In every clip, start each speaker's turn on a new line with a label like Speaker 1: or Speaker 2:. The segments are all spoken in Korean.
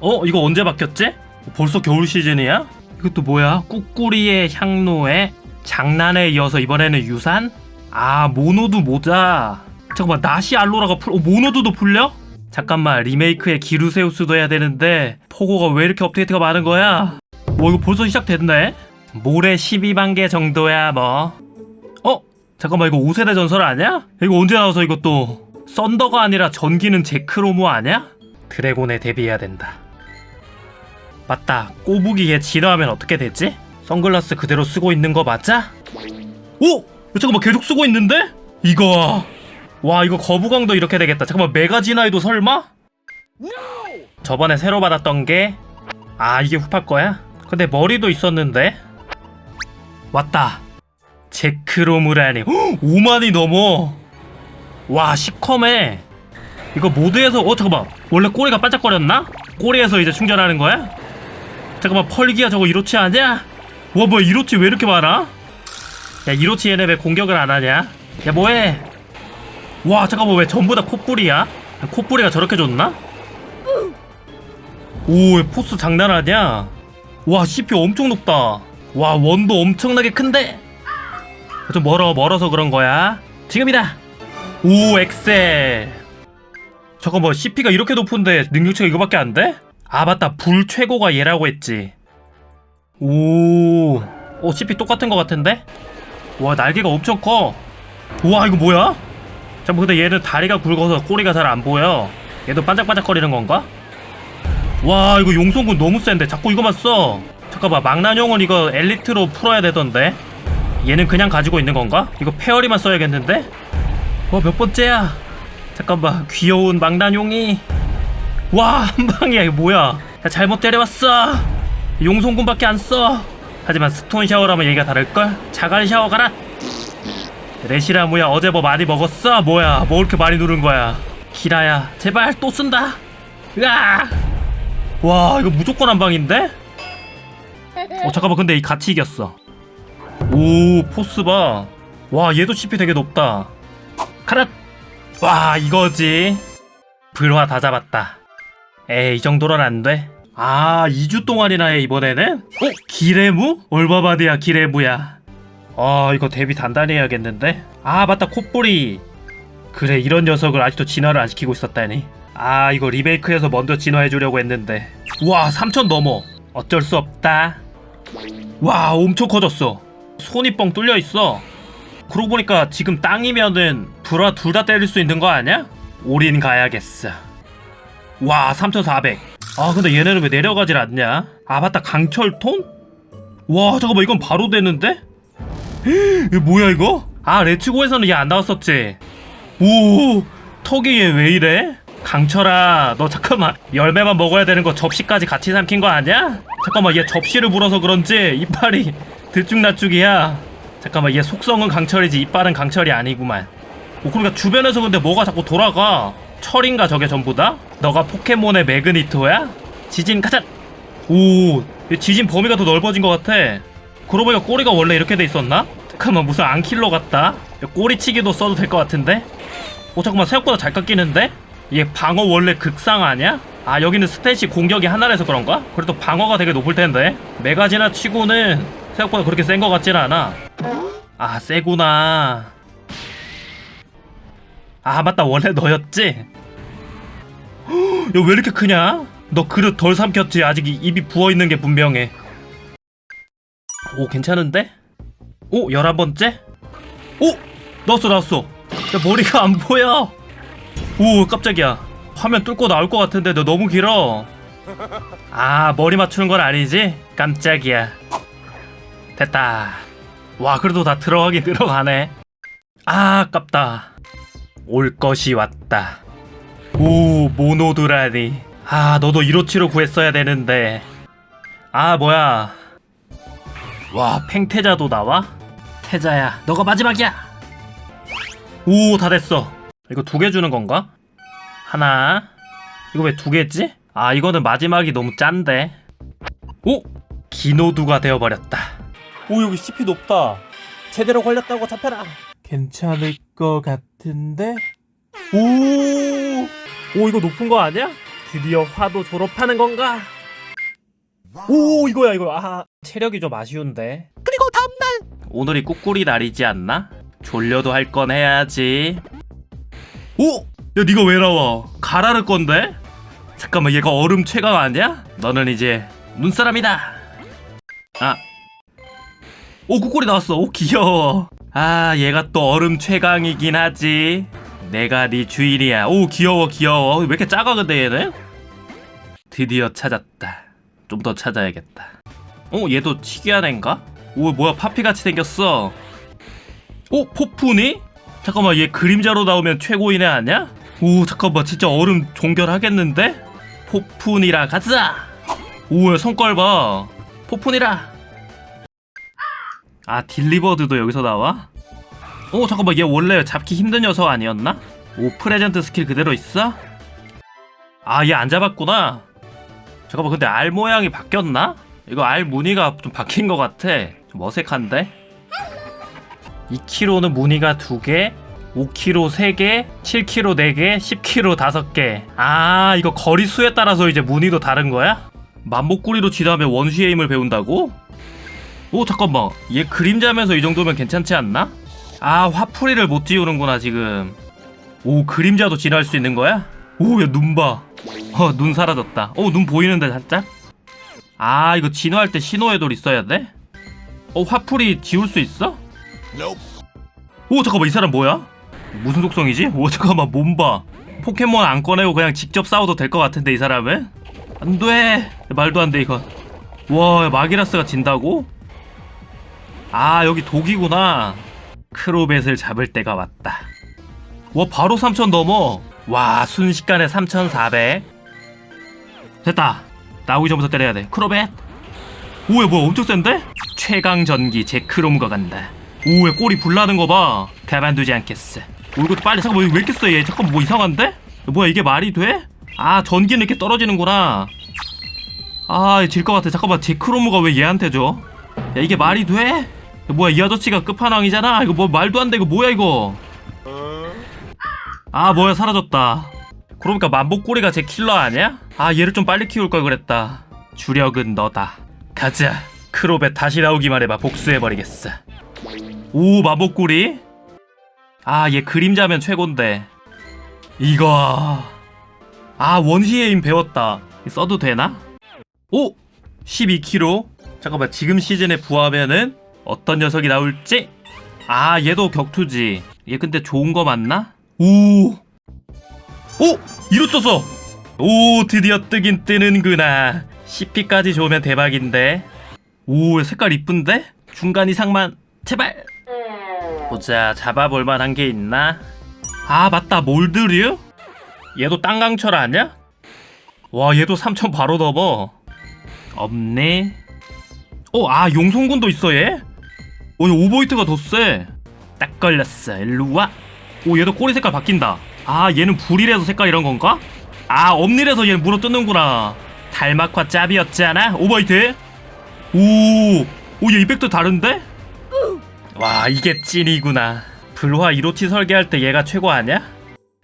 Speaker 1: 어 이거 언제 바뀌었지? 벌써 겨울 시즌이야? 이것도 뭐야? 꾸꾸리의 향로에 장난에 이어서 이번에는 유산? 아 모노드 모자 잠깐만 나시 알로라가 풀 어, 모노드도 풀려? 잠깐만 리메이크에 기루세우스도 해야 되는데 포고가 왜 이렇게 업데이트가 많은 거야? 뭐 이거 벌써 시작됐네? 모레 12만 개 정도야 뭐 어? 잠깐만 이거 5세대 전설 아니야? 이거 언제 나와서 이것도 썬더가 아니라 전기는 제크로모 아니야? 드래곤에 데뷔해야 된다 맞다 꼬부기 얘 진화하면 어떻게 되지? 선글라스 그대로 쓰고 있는 거 맞아? 오! 잠깐만 계속 쓰고 있는데? 이거 와 이거 거부광도 이렇게 되겠다 잠깐만 메가 진화에도 설마? 저번에 새로 받았던 게 아 이게 후팔 거야? 근데 머리도 있었는데 왔다 제크로무라니 5만이 넘어 와 시커매 이거 모드에서 어 잠깐만 원래 꼬리가 반짝거렸나? 꼬리에서 이제 충전하는 거야? 잠깐만 펄기야 저거 이로치 아니야? 와 뭐야 이로치 왜 이렇게 많아? 야 이로치 얘네 왜 공격을 안 하냐? 야 뭐해? 와 잠깐만 왜 전부 다 콧불이야? 콧불이가 저렇게 좋나? 오 포스 장난 아니야? 와 CPU 엄청 높다 와 원도 엄청나게 큰데? 좀 멀어 멀어서 그런 거야 지금이다 오 엑셀 잠깐만 CP가 이렇게 높은데 능력치가 이거밖에 안 돼? 아 맞다 불 최고가 얘라고 했지 오, 오 CP 똑같은 거 같은데? 와 날개가 엄청 커. 우와 이거 뭐야? 잠깐 근데 얘는 다리가 굵어서 꼬리가 잘 안 보여. 얘도 반짝반짝거리는 건가? 와 이거 용성군 너무 센데 자꾸 이거만 써. 잠깐만 망나뇽은 이거 엘리트로 풀어야 되던데. 얘는 그냥 가지고 있는 건가? 이거 페어리만 써야겠는데? 와 몇 번째야? 잠깐만 귀여운 망나뇽이 와 한 방이야 이거 뭐야? 야, 잘못 때려왔어. 용성군밖에 안 써. 하지만 스톤 샤워라면 얘기가 다를걸? 자갈 샤워 가라. 레시라무야 어제 뭐 많이 먹었어? 뭐야 뭐 이렇게 많이 누른 거야? 기라야 제발 또 쓴다. 으아! 와 이거 무조건 한 방인데? 어 잠깐만 근데 이 같이 이겼어. 오 포스 봐. 와 얘도 CP 되게 높다. 카라. 와 이거지. 불화 다 잡았다. 에이 이 정도는 안 돼. 아 2주 동안이나 해 이번에는? 어? 기레무? 얼마바디야 기레무야 아 이거 데뷔 단단히 해야겠는데? 아 맞다 콧불이 그래 이런 녀석을 아직도 진화를 안 시키고 있었다니 아 이거 리메이크해서 먼저 진화해주려고 했는데 와 3천 넘어 어쩔 수 없다 와 엄청 커졌어 손이 뻥 뚫려 있어 그러고 보니까 지금 땅이면은 불화 둘 다 때릴 수 있는 거 아니야? 올인 가야겠어 와 3400. 아 근데 얘네는 왜 내려가질 않냐? 아 맞다 강철톤? 와 잠깐만 이건 바로 되는데? 이거 뭐야 이거? 아 레츠고에서는 얘 안 나왔었지? 오 턱이 얘 왜 이래? 강철아 너 잠깐만 열매만 먹어야 되는 거 접시까지 같이 삼킨 거 아니야? 잠깐만 얘 접시를 물어서 그런지 이빨이 들쭉날쭉이야 잠깐만 얘 속성은 강철이지 이빨은 강철이 아니구만 오 그러니까 주변에서 근데 뭐가 자꾸 돌아가 철인가 저게 전부 다? 너가 포켓몬의 매그니토야? 지진 가자! 오, 얘 지진 범위가 더 넓어진 것 같아. 그러고 보니까 꼬리가 원래 이렇게 돼 있었나? 잠깐만 무슨 앙킬러 같다. 야, 꼬리치기도 써도 될 것 같은데? 오 잠깐만 생각보다 잘 깎이는데? 얘 방어 원래 극상 아니야? 아 여기는 스탯이 공격이 하나라서 그런가? 그래도 방어가 되게 높을 텐데 메가지나 치고는 생각보다 그렇게 센 것 같진 않아 아 세구나 아 맞다. 원래 너였지? 야왜 이렇게 크냐? 너 그릇 덜 삼켰지. 아직 이- 입이 부어있는 게 분명해. 오 괜찮은데? 오 열한 번째? 오 나왔어 나왔어. 야 머리가 안 보여. 오 깜짝이야. 화면 뚫고 나올 것 같은데 너 너무 길어. 아 머리 맞추는 건 아니지? 깜짝이야. 됐다. 와 그래도 다 들어가긴 들어가네. 아 아깝다 올 것이 왔다. 오, 모노드라니. 아, 너도 이로치로 구했어야 되는데. 아, 뭐야. 와, 팽태자도 나와? 태자야, 너가 마지막이야! 오, 다 됐어. 이거 두 개 주는 건가? 하나. 이거 왜 두 개지? 아, 이거는 마지막이 너무 짠데. 오! 기노두가 되어버렸다. 오, 여기 CP 높다. 제대로 걸렸다고 잡혀라. 괜찮을 것 같은데? 오, 오 이거 높은 거 아니야? 드디어 화도 졸업하는 건가? 오 이거야 이거 아 체력이 좀 아쉬운데
Speaker 2: 그리고 다음날
Speaker 1: 오늘이 꾸꾸리 날이지 않나? 졸려도 할 건 해야지 오! 야 니가 왜 나와? 가라를 건데? 잠깐만 얘가 얼음 최강 아니야? 너는 이제 눈사람이다 아. 오 꾸꾸리 나왔어 오 귀여워 아 얘가 또 얼음 최강이긴 하지 내가 네 주인이야 오 귀여워 귀여워 왜 이렇게 작아 근데 얘는? 드디어 찾았다 좀 더 찾아야겠다 어 얘도 특이한 애인가? 오 뭐야 파피같이 생겼어 오 포푼이? 잠깐만 얘 그림자로 나오면 최고인 애 아니야? 오 잠깐만 진짜 얼음 종결하겠는데? 포푼이라 가자 오야 성깔 봐 포푼이라 아 딜리버드도 여기서 나와? 오 잠깐만 얘 원래 잡기 힘든 녀석 아니었나? 오 프레젠트 스킬 그대로 있어? 아 얘 안 잡았구나 잠깐만 근데 알 모양이 바뀌었나? 이거 알 무늬가 좀 바뀐 것 같아 좀 어색한데? 2kg는 무늬가 2개 5kg 3개 7kg 4개 10kg 5개 아 이거 거리 수에 따라서 이제 무늬도 다른 거야? 만복구리로 지나면 원시의 힘을 배운다고? 오 잠깐만 얘 그림자면서 이 정도면 괜찮지 않나? 아 화풀이를 못 띄우는구나 지금 오 그림자도 진화할 수 있는 거야? 오 야 눈봐 어 눈 사라졌다 오 눈 보이는데 살짝? 아 이거 진화할 때 신호의 돌 있어야 돼? 어 화풀이 지울 수 있어? 오 잠깐만 이 사람 뭐야? 무슨 속성이지? 오 잠깐만 몸봐 포켓몬 안 꺼내고 그냥 직접 싸워도 될 것 같은데 이 사람은? 안돼 말도 안 돼 이거 와 마기라스가 진다고? 아 여기 독이구나. 크로벳을 잡을 때가 왔다. 와 바로 3000 넘어. 와 순식간에 3400 됐다. 나오기 전부터 때려야 돼. 크로벳. 오야 뭐야 엄청 센데? 최강 전기 제크롬과 간다 오야 꼬리 불나는 거봐. 가만두지 않겠어. 오 이것도 빨리 잠깐만 왜 이렇게 쎄얘? 잠깐 뭐 이상한데? 뭐야 이게 말이 돼? 아 전기는 이렇게 떨어지는구나. 아질 것 같아. 잠깐만 제크로무가 왜 얘한테 줘? 야 이게 말이 돼? 야, 뭐야 이 아저씨가 끝판왕이잖아? 이거 뭐 말도 안돼 이거 뭐야 이거? 아 뭐야 사라졌다. 그러니까 만복꼬리가 제 킬러 아니야? 아 얘를 좀 빨리 키울 걸 그랬다. 주력은 너다. 가자. 크로벳 다시 나오기만 해봐 복수해버리겠어. 오 마법구리? 아 얘 그림자면 최곤데. 이거. 아 원시의 힘 배웠다. 써도 되나? 오! 12kg 잠깐만 지금 시즌에 부하면은 어떤 녀석이 나올지 아 얘도 격투지 얘 근데 좋은 거 맞나? 오 오! 이로 떴어! 오 드디어 뜨긴 뜨는구나 CP까지 좋으면 대박인데 오 색깔 이쁜데? 중간 이상만 제발 보자 잡아볼 만한 게 있나? 아 맞다 몰드류? 얘도 땅강철 아냐? 와 얘도 3000 바로 넘어 없네 어아 용성군도 있어 얘? 어얘 오버히트가 더 쎄 딱 걸렸어. 일로와. 오 얘도 꼬리 색깔 바뀐다. 아 얘는 불이라서 색깔 이런 건가? 아 엄닐에서 얘는 물어 뜯는구나. 달막화 짭이었잖아? 오버히트? 오 오 얘 이펙트 다른데? 와 이게 찐이구나. 불화 이로치 설계할 때 얘가 최고 아니야?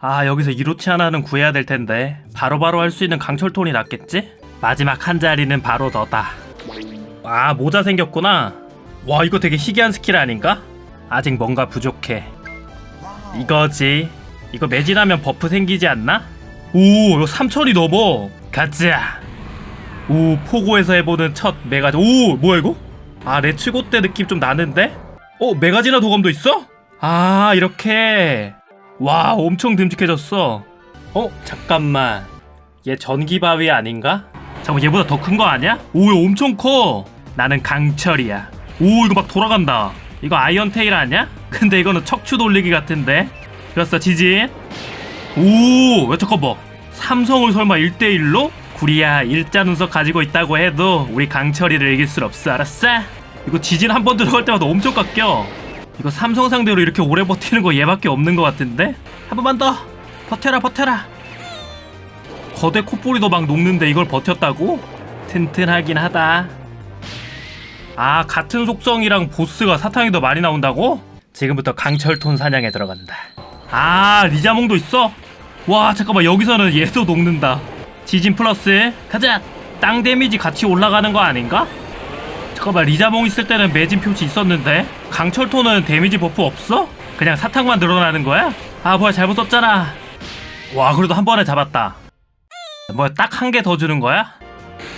Speaker 1: 아 여기서 이로치 하나는 구해야 될 텐데 바로바로 할 수 있는 강철톤이 낫겠지? 마지막 한 자리는 바로 너다. 아 모자 생겼구나 와 이거 되게 희귀한 스킬 아닌가? 아직 뭔가 부족해 이거지 이거 매진하면 버프 생기지 않나? 오 이거 3000이 넘어 가자 오 포고에서 해보는 첫 메가지 오 뭐야 이거? 아 레츠고 때 느낌 좀 나는데? 어 메가지나 도감도 있어? 아 이렇게 와 엄청 듬직해졌어 어 잠깐만 얘 전기바위 아닌가? 잠깐 얘보다 더 큰 거 아니야? 오얘 엄청 커 나는 강철이야 오 이거 막 돌아간다 이거 아이언테일 아니야? 근데 이거는 척추 돌리기 같은데 그렇어 지진 오왜 잠깐만 삼성을 설마 1대1로? 구리야 일자 눈썹 가지고 있다고 해도 우리 강철이를 이길 순 없어 알았어? 이거 지진 한 번 들어갈 때마다 엄청 깎여 이거 삼성 상대로 이렇게 오래 버티는 거 얘밖에 없는 것 같은데? 한 번만 더 버텨라 버텨라 거대 콧볼이도 막 녹는데 이걸 버텼다고? 튼튼하긴 하다 아 같은 속성이랑 보스가 사탕이 더 많이 나온다고? 지금부터 강철톤 사냥에 들어간다 아 리자몽도 있어? 와 잠깐만 여기서는 얘도 녹는다 지진 플러스 가자 땅 데미지 같이 올라가는 거 아닌가? 잠깐만 리자몽 있을 때는 매진 표시 있었는데 강철토는 데미지 버프 없어? 그냥 사탕만 늘어나는 거야? 아 뭐야 잘못 썼잖아 와 그래도 한 번에 잡았다 뭐야 딱 한 개 더 주는 거야?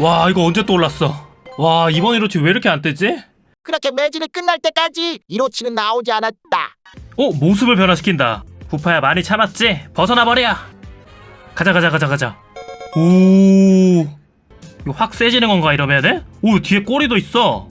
Speaker 1: 와 이거 언제 또 올랐어 와 이번 이로치 왜 이렇게 안 뜨지?
Speaker 2: 그렇게 매진이 끝날 때까지 이로치는 나오지 않았다.
Speaker 1: 어 모습을 변화시킨다 부파야 많이 참았지? 벗어나 버려 가자 가자 가자 가자 오 이거 확 세지는 건가 이러면은? 오 뒤에 꼬리도 있어